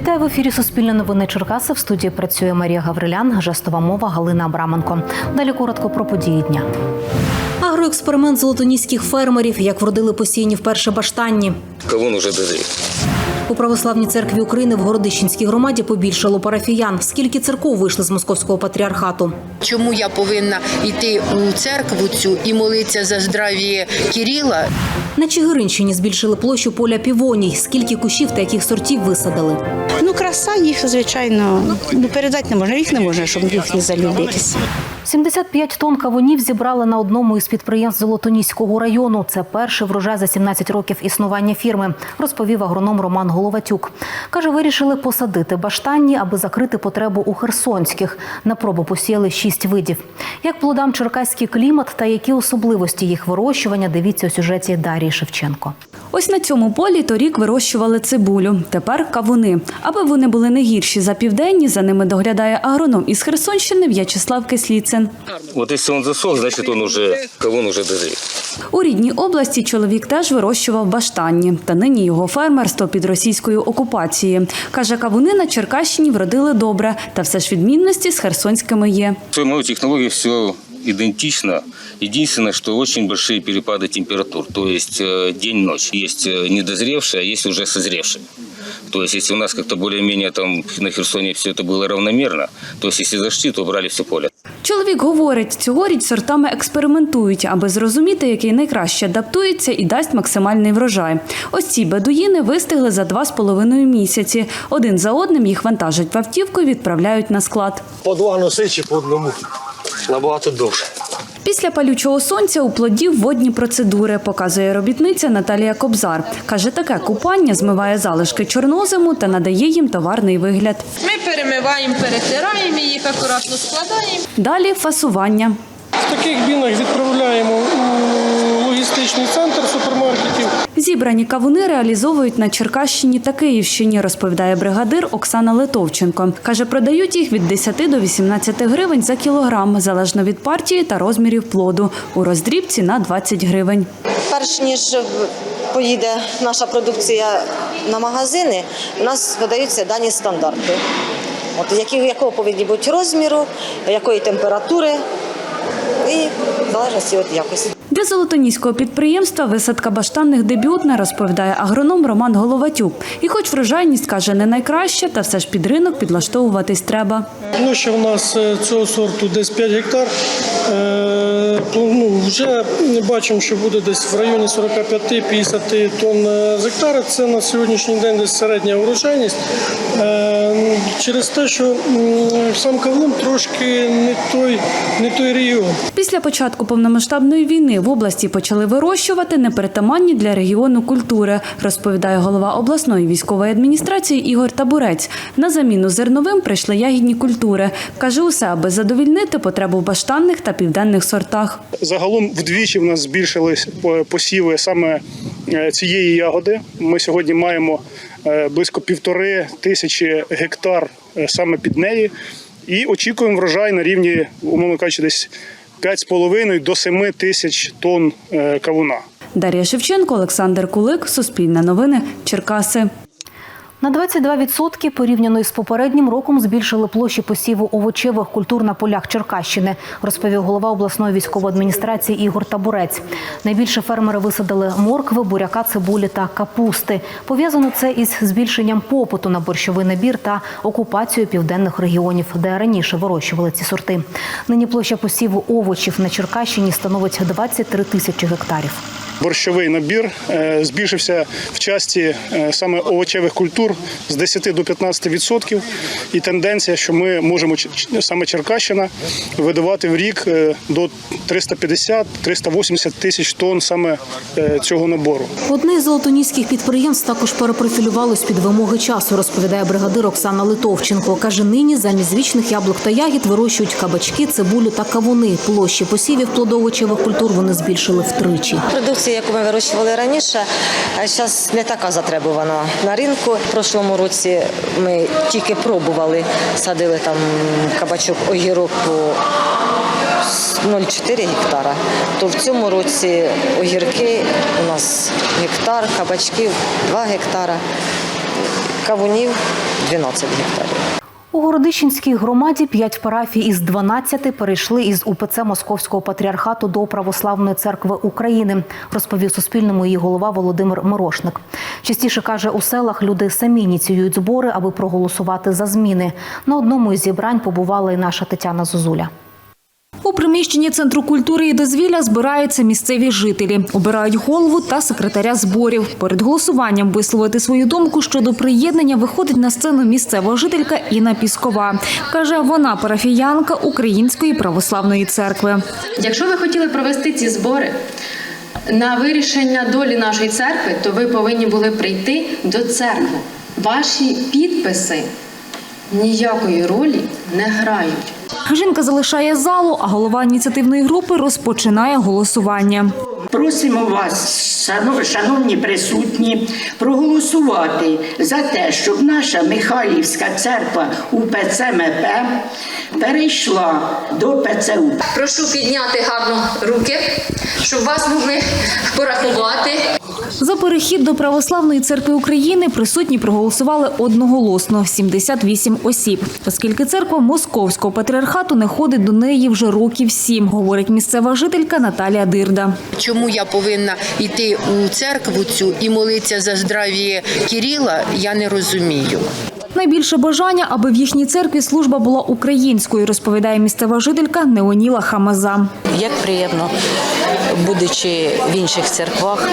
Вітаю в ефірі Суспільне новини Черкаси. В студії працює Марія Гаврилян, жестова мова Галина Абраменко. Далі коротко про події дня. Агроексперимент золотоніських фермерів, як вродили посіяні вперше баштанні. Кавун уже дозрів. У православній церкві України в Городищенській громаді побільшало парафіян. Скільки церков вийшли з московського патріархату? Чому я повинна йти у церкву цю і молитися за здрав'я Кирила? На Чигиринщині збільшили площу поля півоній. Скільки кущів та яких сортів висадили? Ну, краса їх, звичайно, ну передати не можна, їх не можна, щоб їх не залюбитися. 75 тонн кавунів зібрали на одному із підприємств Золотоніського району. Це перший врожай за 17 років існування фірми, розповів агроном Роман Головатюк. Каже, вирішили посадити баштанні, аби закрити потребу у херсонських. На пробу посіяли шість видів. Як плодам черкаський клімат та які особливості їх вирощування, дивіться у сюжеті Дарії Шевченко. Ось на цьому полі торік вирощували цибулю. Тепер кавуни. Аби вони були не гірші за південні, за ними доглядає агроном із Херсонщини В'ячеслав Кисліцин. Вот если он засох, значит он уже, кавун уже дозрів. У рідній області чоловік теж вирощував баштанні, та нині його фермерство під російською окупацією. Каже, кавуни на Черкащині вродили добре, та все ж відмінності з херсонськими є. В мою технологии все идентично. Единственное, что очень большие перепады температур. То есть э, день-ночь. Есть э, недозревшие, а есть уже созревшие. То есть, если у нас как-то более-менее там на Херсоне все это было равномерно, то есть, если зашли, то брали все поле. Чоловік говорить, цьогоріч сортами експериментують, аби зрозуміти, який найкраще адаптується і дасть максимальний врожай. Ось ці бедуїни вистигли за два з половиною місяці. Один за одним їх вантажать в автівку і відправляють на склад. По два носи чи по одному. Набагато довше. Після палючого сонця у плодів водні процедури, показує робітниця Наталія Кобзар. Каже, таке купання змиває залишки чорнозиму та надає їм товарний вигляд. Ми перемиваємо, перетираємо їх, акуратно складаємо. Далі фасування. В таких бінах відправляємо у логістичний центр супермаркетів. Зібрані кавуни реалізовують на Черкащині та Київщині, розповідає бригадир Оксана Литовченко. Каже, продають їх від 10 до 18 гривень за кілограм, залежно від партії та розмірів плоду. У роздрібці на 20 гривень. перш ніж поїде наша продукція на магазини, у нас видаються дані стандарти. От які, якого повинні бути розміру, якої температури і в залежності від якості. Для золотоніського підприємства висадка баштанних дебютна, розповідає агроном Роман Головатюк. І хоч врожайність каже не найкраща, та все ж під ринок підлаштовуватись треба. Площа у нас е, цього сорту десь 5 гектар. Е, Ну, вже бачимо, що буде десь в районі 45-50 тонн е, з гектара. Це на сьогоднішній день десь середня урожайність. Е, Через те, що сам кавун трошки не той, не той регіон. Після початку повномасштабної війни в області почали вирощувати непритаманні для регіону культури, розповідає голова обласної військової адміністрації Ігор Табурець. На заміну зерновим прийшли ягідні культури. Каже, усе, аби задовільнити потребу в баштанних та південних сортах. Загалом вдвічі в нас збільшились е, посіви саме е, цієї ягоди. Ми сьогодні маємо е, близько півтори тисячі гектар саме під неї. І очікуємо врожай на рівні, умовно кажучи, десь 5,5 до 7 тисяч тонн е, кавуна. Дар'я Шевченко, Олександр Кулик, Суспільне новини, Черкаси. На 22% порівняно із попереднім роком збільшили площі посіву овочевих культур на полях Черкащини, розповів голова обласної військової адміністрації Ігор Табурець. Найбільше фермери висадили моркви, буряка, цибулі та капусти. Пов'язано це із збільшенням попиту на борщовий набір та окупацією південних регіонів, де раніше вирощували ці сорти. Нині площа посіву овочів на Черкащині становить 23 тисячі гектарів. Борщовий набір е, збільшився в часті е, саме овочевих культур з 10 до 15 відсотків. І тенденція, що ми можемо саме Черкащина видавати в рік е, до 350-380 тисяч тонн саме цього набору. Одне із золотоніських підприємств також перепрофілювалось під вимоги часу, розповідає бригадир Оксана Литовченко. Каже, нині замість звичних яблук та ягід вирощують кабачки, цибулю та кавуни. Площі посівів плодовочевих культур вони збільшили втричі. Продукція, яку ми вирощували раніше, зараз не така затребувана на ринку. В прошлому році ми тільки пробували, садили там кабачок огірок по 0,4 гектара, то в цьому році огірки у нас гектар, кабачків 2 гектара. кавунів 12 гектарів. У Городищенській громаді п'ять парафій із 12 перейшли із УПЦ Московського патріархату до Православної церкви України, розповів Суспільному її голова Володимир Мирошник. Частіше каже, у селах люди самі ініціюють збори, аби проголосувати за зміни. На одному із зібрань побувала і наша Тетяна Зозуля. У приміщенні центру культури і дозвілля збираються місцеві жителі, обирають голову та секретаря зборів. Перед голосуванням висловити свою думку щодо приєднання виходить на сцену місцева жителька Інна Піскова. каже, вона парафіянка Української православної церкви. Якщо ви хотіли провести ці збори на вирішення долі нашої церкви, то ви повинні були прийти до церкви. Ваші підписи ніякої ролі не грають. Жінка залишає залу, а голова ініціативної групи розпочинає голосування. Просимо вас, шано- шановні присутні, проголосувати за те, щоб наша Михайлівська церква УПЦ МП перейшла до ПЦУ. Прошу підняти гарно руки, щоб вас могли порахувати. За перехід до Православної церкви України присутні проголосували одноголосно – 78 осіб. Оскільки церква Московського патріархату не ходить до неї вже років сім, говорить місцева жителька Наталія Дирда. Чому я повинна йти у церкву цю і молитися за здрав'я Кирила, я не розумію. Найбільше бажання, аби в їхній церкві служба була українською, розповідає місцева жителька Неоніла Хамаза. Як приємно, будучи в інших церквах,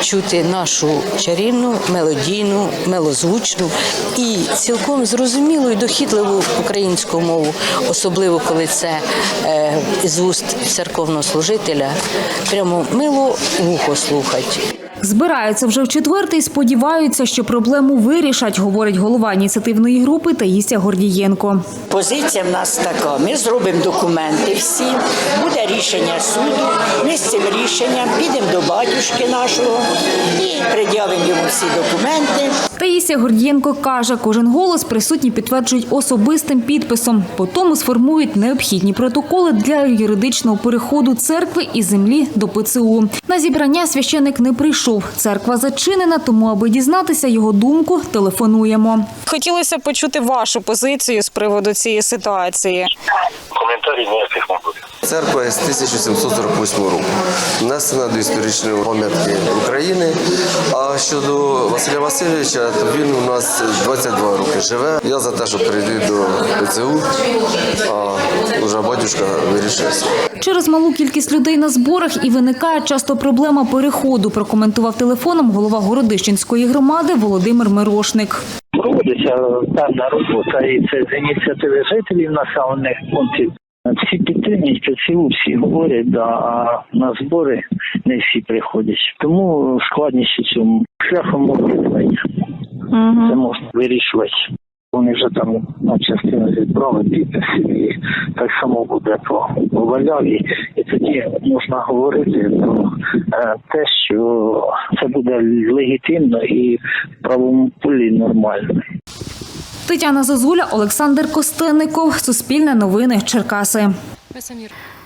чути нашу чарівну, мелодійну, милозвучну і цілком зрозумілу і дохідливу українську мову, особливо коли це е, з уст церковного служителя, прямо мило вухо слухать. Збираються вже в четвертий, сподіваються, що проблему вирішать, говорить голова ініціативної групи Таїся Гордієнко. Позиція в нас така: ми зробимо документи всі, буде рішення суду. Ми з цим рішенням підемо до батюшки нашого і пред'явимо йому всі документи. Таїсія Гордієнко каже, кожен голос присутні підтверджують особистим підписом. Потім сформують необхідні протоколи для юридичного переходу церкви і землі до ПЦУ. На зібрання священик не прийшов. Церква зачинена, тому аби дізнатися його думку, телефонуємо. Хотілося почути вашу позицію з приводу цієї ситуації. Коментарі ніяких не буде. Церква з 1748 року внесена до історичної пам'ятки України. А щодо Василя Васильовича, то він у нас 22 роки живе. Я за те, щоб перейти до ПЦУ, а вже батюшка вирішився. Через малу кількість людей на зборах і виникає часто проблема переходу, прокоментував телефоном голова Городищенської громади Володимир Мирошник. Проводиться певна робота і це з ініціативи жителів населених пунктів. Всі підтримують ПЦУ, всі говорять, да, а на збори не всі приходять. Тому складніше цьому шляхом об'єднання. Це можна вирішувати. Вони вже там на частину відбрали підписи, і так само буде по Валяві. І тоді можна говорити про е, те, що це буде легітимно і в правому полі нормально. Тетяна Зозуля, Олександр Костенников, Суспільне новини, Черкаси.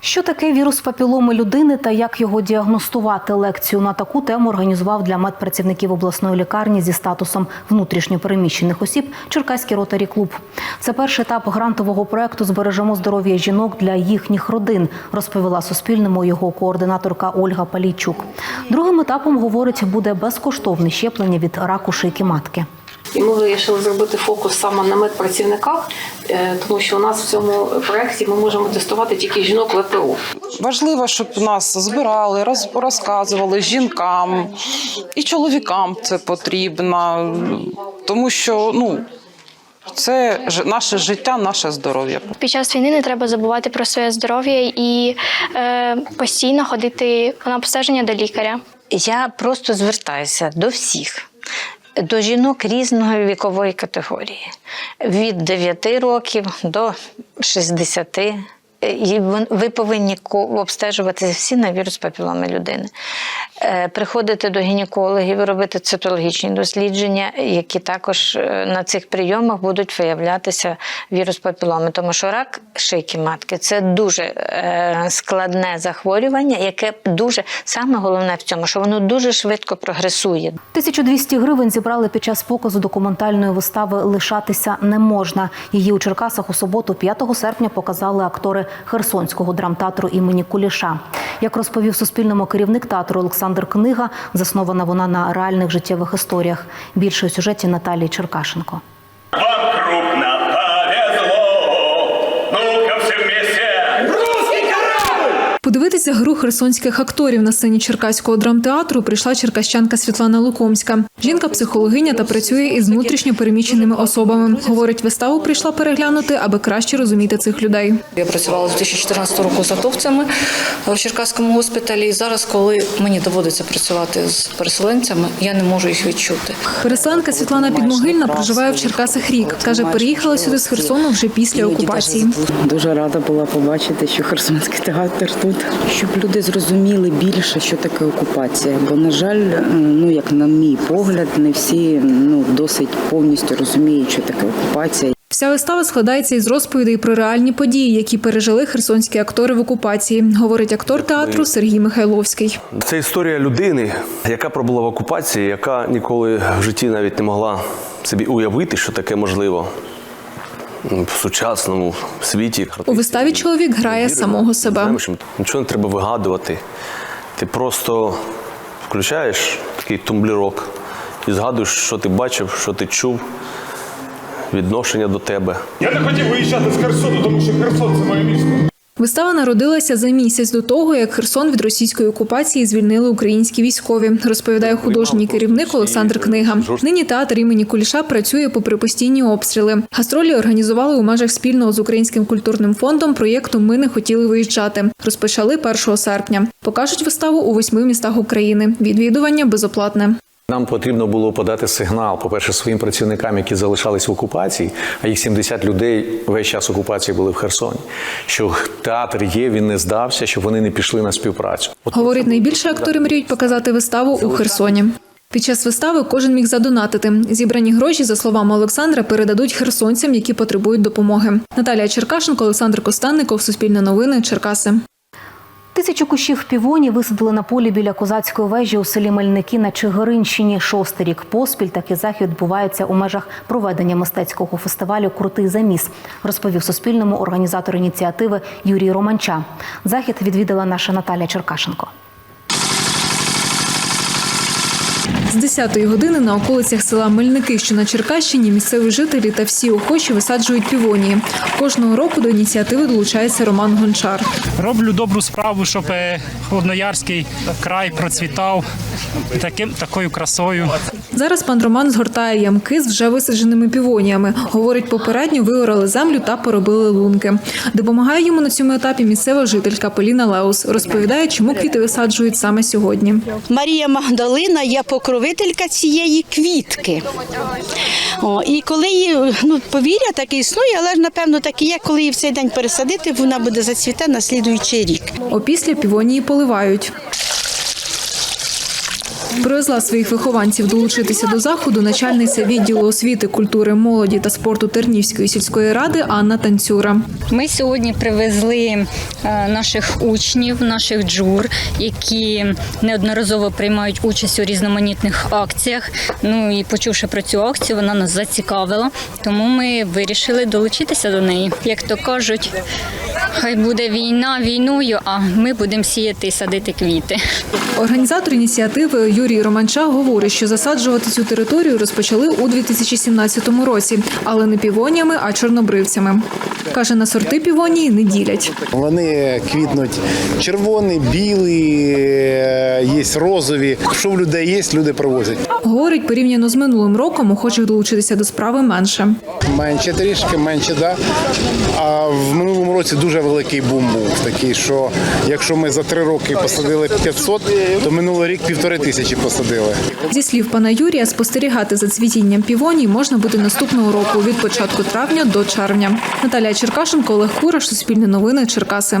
Що таке вірус папіломи людини та як його діагностувати? Лекцію на таку тему організував для медпрацівників обласної лікарні зі статусом внутрішньопереміщених осіб Черкаський ротарі клуб. Це перший етап грантового проекту Збережемо здоров'я жінок для їхніх родин, розповіла Суспільному його координаторка Ольга Палійчук. Другим етапом говорить, буде безкоштовне щеплення від раку шийки матки. І ми вирішили зробити фокус саме на медпрацівниках, е, тому що у нас в цьому проєкті ми можемо тестувати тільки жінок ВПО. Важливо, щоб нас збирали, роз- розказували жінкам і чоловікам це потрібно, тому що ну. Це ж- наше життя, наше здоров'я. Під час війни не треба забувати про своє здоров'я і е, постійно ходити на обстеження до лікаря. Я просто звертаюся до всіх, до жінок різної вікової категорії. Від 9 років до 60 і ви повинні обстежуватися всі на вірус папіломи людини. Е, Приходити до гінекологів, робити цитологічні дослідження, які також е, на цих прийомах будуть виявлятися вірус папіломи. Тому що рак шийки матки це дуже е, складне захворювання, яке дуже саме головне в цьому, що воно дуже швидко прогресує. 1200 гривень зібрали під час показу документальної вистави Лишатися не можна. Її у Черкасах у суботу, 5 серпня, показали актори Херсонського драмтеатру імені Куліша. Як розповів Суспільному керівник театру Олександр Книга, заснована вона на реальних життєвих історіях. Більше у сюжеті Наталії Черкашенко. Подивитися гру херсонських акторів на сцені Черкаського драмтеатру прийшла черкащанка Світлана Лукомська. Жінка психологиня та працює із внутрішньо переміщеними особами. Говорить, виставу прийшла переглянути, аби краще розуміти цих людей. Я працювала з 2014 року з атовцями в Черкаському госпіталі. І зараз, коли мені доводиться працювати з переселенцями, я не можу їх відчути. Переселенка Світлана Підмогильна проживає в Черкасах рік. каже, переїхала сюди з Херсону вже після окупації. Дуже рада була побачити, що Херсонський театр тут, щоб люди зрозуміли більше, що таке окупація. Бо, на жаль, ну як на мій погляд, не всі ну досить повністю розуміють, що таке окупація. Вся вистава складається із розповідей про реальні події, які пережили херсонські актори в окупації, говорить актор театру Сергій Михайловський. Це історія людини, яка пробула в окупації, яка ніколи в житті навіть не могла собі уявити, що таке можливо в сучасному світі. У виставі чоловік грає самого себе. Знаємо, що Нічого не треба вигадувати. Ти просто включаєш такий тумблірок і згадуєш, що ти бачив, що ти чув, відношення до тебе. Я не хотів виїжджати з Херсону, тому що Херсон це моє місто. Вистава народилася за місяць до того, як Херсон від російської окупації звільнили українські військові, розповідає художній керівник Олександр Книга. Нині театр імені Куліша працює попри постійні обстріли. Гастролі організували у межах спільного з українським культурним фондом проєкту Ми не хотіли виїжджати. Розпочали 1 серпня. Покажуть виставу у восьми містах України. Відвідування безоплатне. Нам потрібно було подати сигнал, по-перше, своїм працівникам, які залишались в окупації, а їх 70 людей весь час окупації були в Херсоні. Що театр є, він не здався, щоб вони не пішли на співпрацю. Говорить, найбільше актори мріють показати виставу у Херсоні. Під час вистави кожен міг задонатити. Зібрані гроші, за словами Олександра, передадуть херсонцям, які потребують допомоги. Наталія Черкашенко, Олександр Костанников, Суспільне новини, Черкаси. Тисячу кущів півоні висадили на полі біля козацької вежі у селі Мельники на Чигиринщині. Шостий рік поспіль такий захід відбувається у межах проведення мистецького фестивалю Крутий заміс, розповів Суспільному організатор ініціативи Юрій Романча. Захід відвідала наша Наталя Черкашенко. З 10-ї години на околицях села Мельники, що на Черкащині, місцеві жителі та всі охочі висаджують півонії. Кожного року до ініціативи долучається Роман Гончар. Роблю добру справу, щоб е, Холодноярський край процвітав таким такою красою. Зараз пан Роман згортає ямки з вже висадженими півоніями. Говорить, попередньо виорали землю та поробили лунки. Допомагає йому на цьому етапі місцева жителька Поліна Леус. Розповідає, чому квіти висаджують саме сьогодні. Марія Магдалина є покровителька цієї квітки. О, і коли її ну, повір'я таке існує, але ж напевно так і є, коли її в цей день пересадити, вона буде зацвіте на слідуючий рік. Опісля півонії поливають. Привезла своїх вихованців долучитися до заходу начальниця відділу освіти, культури, молоді та спорту Тернівської сільської ради Анна Танцюра. Ми сьогодні привезли е, наших учнів, наших джур, які неодноразово приймають участь у різноманітних акціях. Ну і почувши про цю акцію, вона нас зацікавила, тому ми вирішили долучитися до неї. Як то кажуть, хай буде війна війною, а ми будемо сіяти і садити квіти. Організатор ініціативи Юрій Романча говорить, що засаджувати цю територію розпочали у 2017 році, але не півоніями, а чорнобривцями. Каже, на сорти півонії не ділять. Вони квітнуть червоні, білі, е, є розові. Що в людей є, люди привозять. Говорить, порівняно з минулим роком охочих долучитися до справи менше. Менше трішки, менше, да. А в минулому році дуже великий бум був такий, що якщо ми за три роки посадили 500, то минулий рік півтори тисячі посадили. Зі слів пана Юрія, спостерігати за цвітінням півоній можна буде наступного року від початку травня до червня. Наталія Черкашенко, Олег Кураш, Суспільне новини, Черкаси.